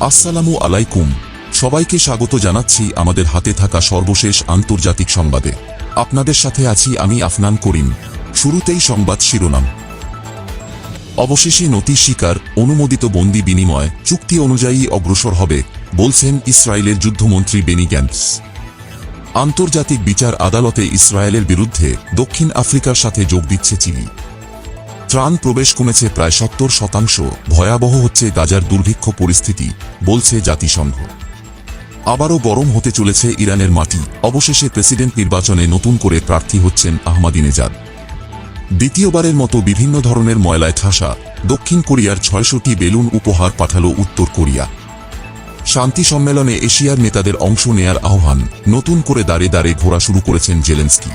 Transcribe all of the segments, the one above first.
আসসালামু আলাইকুম। সবাইকে স্বাগত জানাচ্ছি আমাদের হাতে থাকা সর্বশেষ আন্তর্জাতিক সংবাদে। আপনাদের সাথে আছি আমি আফনান করিম। শুরুতেই সংবাদ শিরোনাম। অবশেষে নতি শিকার, অনুমোদিত বন্দি বিনিময়, চুক্তি অনুযায়ী অগ্রসর হবে, বলছেন ইসরায়েলের যুদ্ধমন্ত্রী বেনি গ্যান্টস। আন্তর্জাতিক বিচার আদালতে ইসরায়েলের বিরুদ্ধে দক্ষিণ আফ্রিকার সাথে যোগ দিচ্ছে চিলি। ত্রাণ প্রবেশ কমেছে প্রায় সত্তর শতাংশ। ভয়াবহ হচ্ছে গাজার দুর্ভিক্ষ পরিস্থিতি, বলছে জাতিসংঘ। আবারও গরম হতে চলেছে ইরানের মাটি। অবশেষে প্রেসিডেন্ট নির্বাচনে নতুন করে প্রার্থী হচ্ছেন আহমাদিনেজাদ। দ্বিতীয়বারের মতো বিভিন্ন ধরনের ময়লায় ঠাসা। দক্ষিণ কোরিয়ার ছয়শটি বেলুন উপহার পাঠাল উত্তর কোরিয়া। শান্তি সম্মেলনে এশিয়ার নেতাদের অংশ নেয়ার আহ্বান। নতুন করে দাঁড়ে দাঁড়ে ঘোরা শুরু করেছেন জেলেন্সকি।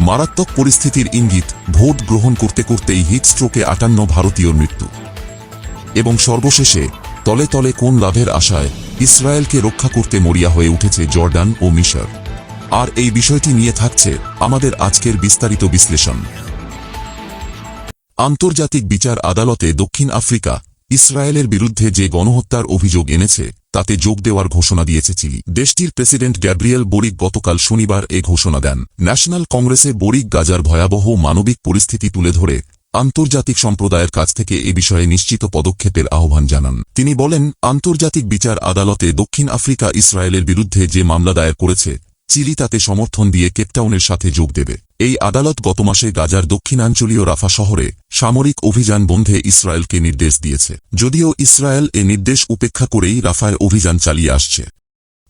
মারাত্মক পরিস্থিতির ইঙ্গিত ভোট গ্রহণ করতে করতেই হিটস্ট্রোকে আটান্ন ভারতীয় মৃত্যু। এবং সর্বশেষে, তলে তলে কোন লাভের আশায় ইসরায়েলকে রক্ষা করতে মরিয়া হয়ে উঠেছে জর্ডান ও মিশর। আর এই বিষয়টি নিয়ে থাকছে আমাদের আজকের বিস্তারিত বিশ্লেষণ। আন্তর্জাতিক বিচার আদালতে দক্ষিণ আফ্রিকা ইসরায়েলের বিরুদ্ধে যে গণহত্যার অভিযোগ এনেছে, তাতে যোগ দেওয়ার ঘোষণা দিয়েছে চিলি। দেশটির প্রেসিডেন্ট গ্যাব্রিয়েল বোরিক গতকাল শনিবার এ ঘোষণা দেন। ন্যাশনাল কংগ্রেসে বোরিক গাজার ভয়াবহ মানবিক পরিস্থিতি তুলে ধরে আন্তর্জাতিক সম্প্রদায়ের কাছ থেকে এ বিষয়ে নিশ্চিত পদক্ষেপের আহ্বান জানান। তিনি বলেন, আন্তর্জাতিক বিচার আদালতে দক্ষিণ আফ্রিকা ইসরায়েলের বিরুদ্ধে যে মামলা দায়ের করেছে চিলি তাতে সমর্থন দিয়ে কেপটাউনের সাথে যোগ দেবে। এই আদালত গত মাসে গাজার দক্ষিণাঞ্চলীয় রাফা শহরে সামরিক অভিযান বন্ধে ইসরায়েলকে নির্দেশ দিয়েছে। যদিও ইসরায়েল এ নির্দেশ উপেক্ষা করেই রাফায় অভিযান চালিয়ে আসছে।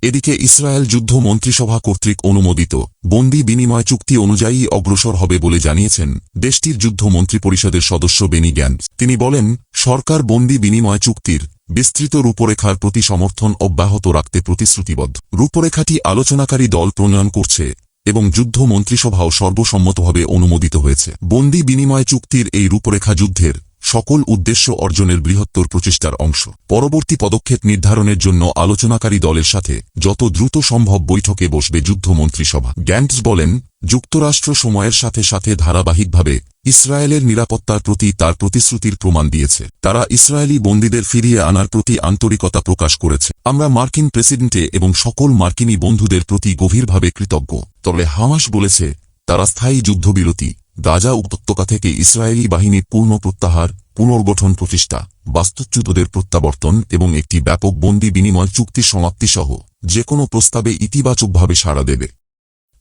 এদিকে ইসরায়েল যুদ্ধ মন্ত্রিসভা কর্তৃক অনুমোদিত বন্দি বিনিময় চুক্তি অনুযায়ী অগ্রসর হবে বলে জানিয়েছেন দেশটির যুদ্ধ মন্ত্রিপরিষদের সদস্য বেনি গ্যান্স তিনি বলেন, সরকার বন্দি বিনিময় চুক্তির বিস্তৃত রূপরেখার প্রতি সমর্থন অব্যাহত রাখতে প্রতিশ্রুতিবদ্ধ। রূপরেখাটি আলোচনাকারী দল প্রণয়ন করছে এবং যুদ্ধ মন্ত্রিসভাও সর্বসম্মতভাবে অনুমোদিত হয়েছে। বন্দি বিনিময় চুক্তির এই রূপরেখা যুদ্ধের সকল উদ্দেশ্য অর্জনের বৃহত্তর প্রচেষ্টার অংশ। পরবর্তী পদক্ষেপ নির্ধারণের জন্য আলোচনাকারী দলের সাথে যত দ্রুত সম্ভব বৈঠকে বসবে যুদ্ধ মন্ত্রিসভা। গ্যান্টস বলেন, যুক্তরাষ্ট্র সময়ের সাথে সাথে ধারাবাহিকভাবে ইসরায়েলের নিরাপত্তার প্রতি তার প্রতিশ্রুতির প্রমাণ দিয়েছে। তারা ইসরায়েলি বন্দীদের ফিরিয়ে আনার প্রতি আন্তরিকতা প্রকাশ করেছে। আমরা মার্কিন প্রেসিডেন্টে এবং সকল মার্কিনী বন্ধুদের প্রতি গভীরভাবে কৃতজ্ঞ। তবে হামাস বলেছে, তারা স্থায়ী যুদ্ধবিরতি, গাজা উপত্যকা থেকে ইসরায়েলি বাহিনীর পূর্ণ প্রত্যাহার, পুনর্গঠন প্রতিষ্ঠা, বাস্তুচ্যুতদের প্রত্যাবর্তন এবং একটি ব্যাপক বন্দি বিনিময় চুক্তি সমাপ্তিসহ যে কোনো প্রস্তাবে ইতিবাচকভাবে সাড়া দেবে।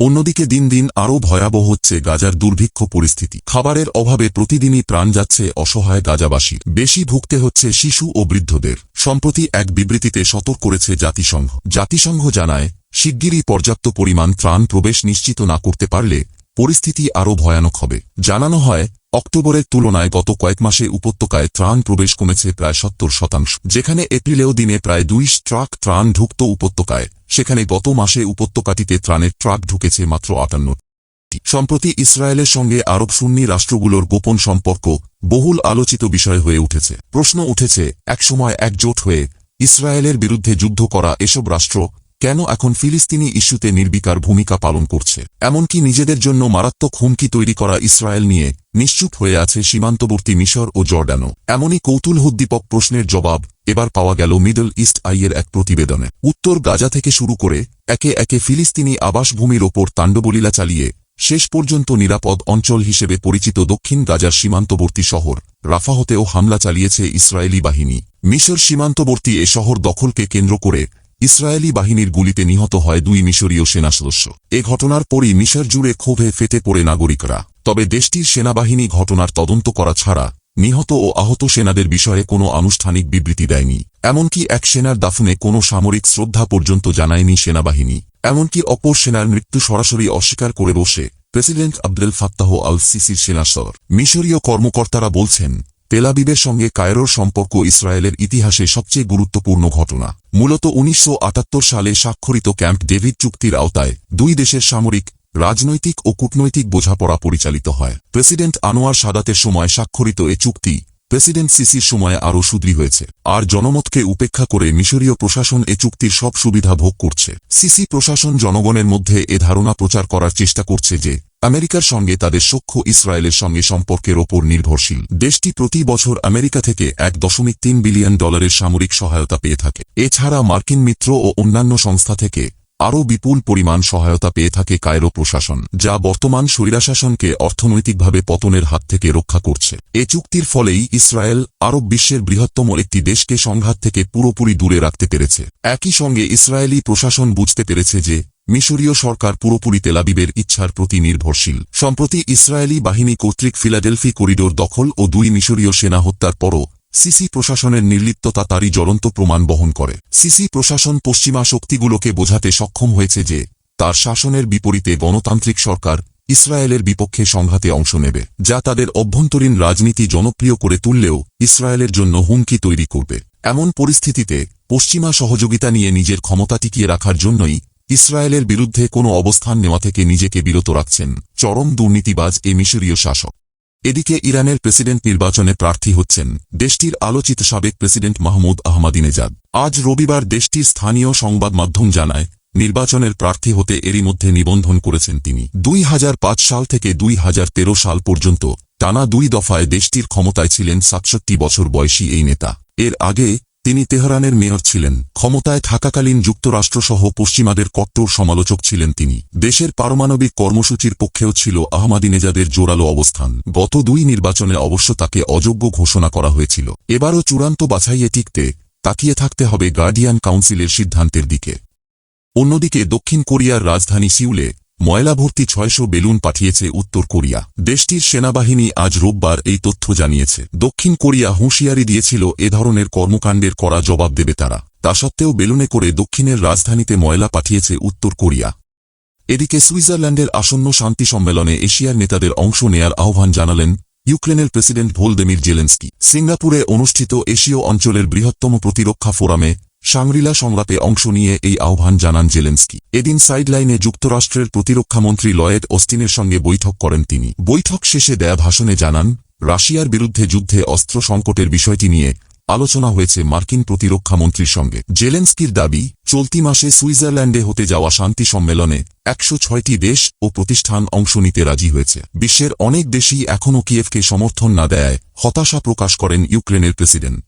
অন্যদিকে দিন দিন আরও ভয়াবহ হচ্ছে গাজার দুর্ভিক্ষ পরিস্থিতি। খাবারের অভাবে প্রতিদিনই প্রাণ যাচ্ছে অসহায় গাজাবাসী। বেশি ভুগতে হচ্ছে শিশু ও বৃদ্ধদের। সম্প্রতি এক বিবৃতিতে সতর্ক করেছে জাতিসংঘ। জাতিসংঘ জানায়, শিগগিরই পর্যাপ্ত পরিমাণ ত্রাণ প্রবেশ নিশ্চিত না করতে পারলে পরিস্থিতি আরও ভয়ানক হবে। জানানো হয়, অক্টোবরের তুলনায় গত কয়েক মাসে উপত্যকায় ত্রাণ প্রবেশ কমেছে প্রায় সত্তর শতাংশ। যেখানে এপ্রিলেও দিনে প্রায় দুই ট্রাক ত্রাণ ঢুকত উপত্যকায়। সেখানে গত মাসে উপত্যকাটিতে ত্রাণের ট্রাক ঢুকেছে মাত্র আটান্ন সম্প্রতি ইসরায়েলের সঙ্গে আরব সুন্নি রাষ্ট্রগুলোর গোপন সম্পর্ক বহুল আলোচিত বিষয় হয়ে উঠেছে। প্রশ্ন উঠেছে, একসময় একজোট হয়ে ইসরায়েলের বিরুদ্ধে যুদ্ধ করা এসব রাষ্ট্র কেন এখন ফিলিস্তিনি ইস্যুতে নির্বিকার ভূমিকা পালন করছে? এমনকি নিজেদের জন্য মারাত্মক হুমকি তৈরি করা ইসরায়েল নিয়ে নিশ্চুপ হয়ে আছে সীমান্তবর্তী মিশর ও জর্ডানও। এমনই কৌতূহলোদ্দীপক প্রশ্নের জবাব এবার পাওয়া গেল মিডল ইস্ট আইয়ের এক প্রতিবেদনে। উত্তর গাজা থেকে শুরু করে একে একে ফিলিস্তিনি আবাসভূমির ওপর তাণ্ডবলীলা চালিয়ে শেষ পর্যন্ত নিরাপদ অঞ্চল হিসেবে পরিচিত দক্ষিণ গাজার সীমান্তবর্তী শহর রাফাহতেও হামলা চালিয়েছে ইসরায়েলি বাহিনী। মিশর সীমান্তবর্তী এ শহর দখলকে কেন্দ্র করে ইসরায়েলি বাহিনীর গুলিতে নিহত হয় দুই মিশরীয় সেনা সদস্য। এ ঘটনার পরই মিশর জুড়ে ক্ষোভে ফেটে পড়ে নাগরিকরা। তবে দেশটির সেনাবাহিনী ঘটনার তদন্ত করা ছাড়া নিহত ও আহত সেনাদের বিষয়ে কোনো আনুষ্ঠানিক বিবৃতি দেয়নি। এমনকি এক সেনার দাফনে কোনো সামরিক শ্রদ্ধা পর্যন্ত জানায়নি সেনাবাহিনী। এমনকি অপর সেনার মৃত্যু সরাসরি অস্বীকার করে বসে প্রেসিডেন্ট আব্দুল ফাত্তাহ আল সিসির সেনাসর মিশরীয় কর্মকর্তারা বলছেন তেলাবিবের সঙ্গে কায়রোর সম্পর্ক ইসরায়েলের ইতিহাসে সবচেয়ে গুরুত্বপূর্ণ ঘটনা। মূলত উনিশশো আটাত্তর সালে স্বাক্ষরিত ক্যাম্প ডেভিড চুক্তির আওতায় দুই দেশের সামরিক, রাজনৈতিক ও কূটনৈতিক বোঝাপড়া পরিচালিত হয়। প্রেসিডেন্ট আনোয়ার সাদাতের সময় স্বাক্ষরিত এ চুক্তি প্রেসিডেন্ট সিসির সময়ে আরও সুদৃঢ় হয়েছে। আর জনমতকে উপেক্ষা করে মিশরীয় প্রশাসন এ চুক্তির সব সুবিধা ভোগ করছে। সিসি প্রশাসন জনগণের মধ্যে এ ধারণা প্রচার করার চেষ্টা করছে যে, আমেরিকার সঙ্গে তাদের সখ্য ইসরায়েলের সঙ্গে সম্পর্কের ওপর নির্ভরশীল। দেশটি প্রতি বছর আমেরিকা থেকে এক দশমিক তিন বিলিয়ন ডলারের সামরিক সহায়তা পেয়ে থাকে। এছাড়া মার্কিন মিত্র ও অন্যান্য সংস্থা থেকে আরও বিপুল পরিমাণ সহায়তা পেয়ে থাকে কায়রো প্রশাসন, যা বর্তমান স্বৈরাশাসনকে অর্থনৈতিকভাবে পতনের হাত থেকে রক্ষা করছে। এ চুক্তির ফলেই ইসরায়েল আরব বিশ্বের বৃহত্তম একটি দেশকে সংঘাত থেকে পুরোপুরি দূরে রাখতে পেরেছে। একই সঙ্গে ইসরায়েলি প্রশাসন বুঝতে পেরেছে যে, মিশরীয় সরকার পুরোপুরি তেলাবিবের ইচ্ছার প্রতি নির্ভরশীল। সম্প্রতি ইসরায়েলি বাহিনী কর্তৃক ফিলাডেলফি করিডোর দখল ও দুই মিশরীয় সেনা হত্যার পরও সিসি প্রশাসনের নির্লিপ্ততা তারই জ্বলন্ত প্রমাণ বহন করে। সিসি প্রশাসন পশ্চিমা শক্তিগুলোকে বোঝাতে সক্ষম হয়েছে যে, তার শাসনের বিপরীতে গণতান্ত্রিক সরকার ইসরায়েলের বিপক্ষে সংঘাতে অংশ নেবে, যা তাদের অভ্যন্তরীণ রাজনীতি জনপ্রিয় করে তুললেও ইসরায়েলের জন্য হুমকি তৈরি করবে। এমন পরিস্থিতিতে পশ্চিমা সহযোগিতা নিয়ে নিজের ক্ষমতা টিকিয়ে রাখার জন্যই ইসরায়েলের বিরুদ্ধে কোনো অবস্থান নেওয়া থেকে নিজেকে বিরত রাখছেন চরম দুর্নীতিবাজ এ মিশরীয় শাসক। এদিকে ইরানের প্রেসিডেন্ট নির্বাচনে প্রার্থী হচ্ছেন দেশটির আলোচিত সাবেক প্রেসিডেন্ট মাহমুদ আহমাদিনেজাদ। আজ রবিবার দেশটির স্থানীয় সংবাদ মাধ্যম জানায়, নির্বাচনের প্রার্থী হতে এরই মধ্যে নিবন্ধন করেছেন তিনি। দুই হাজার পাঁচ সাল থেকে দুই হাজার তেরো সাল পর্যন্ত টানা দুই দফায় দেশটির ক্ষমতায় ছিলেন সাতষট্টি বছর বয়সী এই নেতা। এর আগে তিনি তেহরানের মেয়র ছিলেন, ক্ষমতায় থাকাকালীন যুক্তরাষ্ট্রসহ পশ্চিমাদের কট্টর সমালোচক ছিলেন তিনি। দেশের পারমাণবিক কর্মসূচির পক্ষেও ছিল আহমাদিনেজাদের জোরালো অবস্থান। গত দুই নির্বাচনে অবশ্য তাকে অযোগ্য ঘোষণা করা হয়েছিল। এবারও চূড়ান্ত বাছাইয়ে টিকতে তাকিয়ে থাকতে হবে গার্ডিয়ান কাউন্সিলের সিদ্ধান্তের দিকে। অন্যদিকে দক্ষিণ কোরিয়ার রাজধানী সিউলে ময়লা ভর্তি ছয়শো বেলুন পাঠিয়েছে উত্তর কোরিয়া। দেশটির সেনাবাহিনী আজ রোববার এই তথ্য জানিয়েছে। দক্ষিণ কোরিয়া হুঁশিয়ারি দিয়েছিল, এ ধরনের কর্মকাণ্ডের করা জবাব দেবে তারা। তা সত্ত্বেও বেলুনে করে দক্ষিণের রাজধানীতে ময়লা পাঠিয়েছে উত্তর কোরিয়া। এদিকে সুইজারল্যান্ডের আসন্ন শান্তি সম্মেলনে এশিয়ার নেতাদের অংশ নেয়ার আহ্বান জানালেন ইউক্রেনের প্রেসিডেন্ট ভোলদেমির জেলেন্সকি। সিঙ্গাপুরে অনুষ্ঠিত এশীয় অঞ্চলের বৃহত্তম প্রতিরক্ষা ফোরামে সাংরিলা সংলাপে অংশ নিয়ে এই আহ্বান জানান জেলেন্সকি। এদিন সাইডলাইনে যুক্তরাষ্ট্রের প্রতিরক্ষামন্ত্রী লয়েড অস্টিনের সঙ্গে বৈঠক করেন তিনি। বৈঠক শেষে দেয়া ভাষণে জানান, রাশিয়ার বিরুদ্ধে যুদ্ধে অস্ত্র সংকটের বিষয়টি নিয়ে আলোচনা হয়েছে মার্কিন প্রতিরক্ষামন্ত্রীর সঙ্গে। জেলেন্সকির দাবি, চলতি মাসে সুইজারল্যান্ডে হতে যাওয়া শান্তি সম্মেলনে একশো ছয়টি দেশ ও প্রতিষ্ঠান অংশ নিতে রাজি হয়েছে। বিশ্বের অনেক দেশই এখনও কিয়েভকে সমর্থন না দেয় হতাশা প্রকাশ করেন ইউক্রেনের প্রেসিডেন্ট।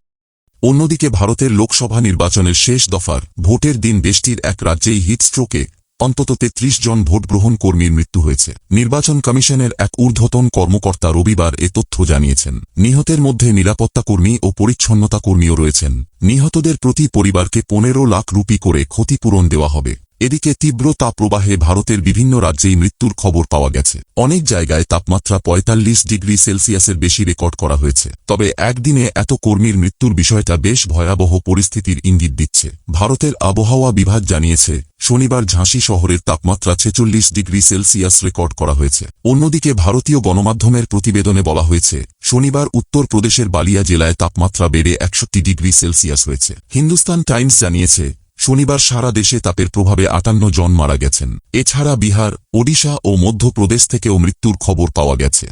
অন্যদিকে ভারতের লোকসভা নির্বাচনের শেষ দফার ভোটের দিন দেশটির এক রাজ্যেই হিটস্ট্রোকে অন্তত তেত্রিশ জন ভোট গ্রহণ কর্মীর মৃত্যু হয়েছে। নির্বাচন কমিশনের এক ঊর্ধ্বতন কর্মকর্তা রবিবার এ তথ্য জানিয়েছেন। নিহতের মধ্যে নিরাপত্তা কর্মী ও পরিচ্ছন্নতা কর্মীও রয়েছেন। নিহতদের প্রতি পরিবারকে পনেরো লাখ রুপি করে ক্ষতিপূরণ দেওয়া হবে। এদিকে তীব্র তাপপ্রবাহে ভারতের বিভিন্ন রাজ্যেই মৃত্যুর খবর পাওয়া গেছে। অনেক জায়গায় তাপমাত্রা পঁয়তাল্লিশ ডিগ্রি সেলসিয়াসের বেশি রেকর্ড করা হয়েছে। তবে একদিনে এত কর্মীর মৃত্যুর বিষয়টা বেশ ভয়াবহ পরিস্থিতির ইঙ্গিত দিচ্ছে। ভারতের আবহাওয়া বিভাগ জানিয়েছে, শনিবার ঝাঁসি শহরের তাপমাত্রা ছেচল্লিশ ডিগ্রি সেলসিয়াস রেকর্ড করা হয়েছে। অন্যদিকে ভারতীয় গণমাধ্যমের প্রতিবেদনে বলা হয়েছে, শনিবার উত্তর প্রদেশের বালিয়া জেলায় তাপমাত্রা বেড়ে একষট্টি ডিগ্রি সেলসিয়াস হয়েছে। হিন্দুস্তান টাইমস জানিয়েছে শনিবার সারা দেশে তাপের প্রভাবে আটান্ন জন মারা গেছেন। এছাড়া বিহার, ওডিশা ও মধ্যপ্রদেশ থেকেও মৃত্যুর খবর পাওয়া গেছে।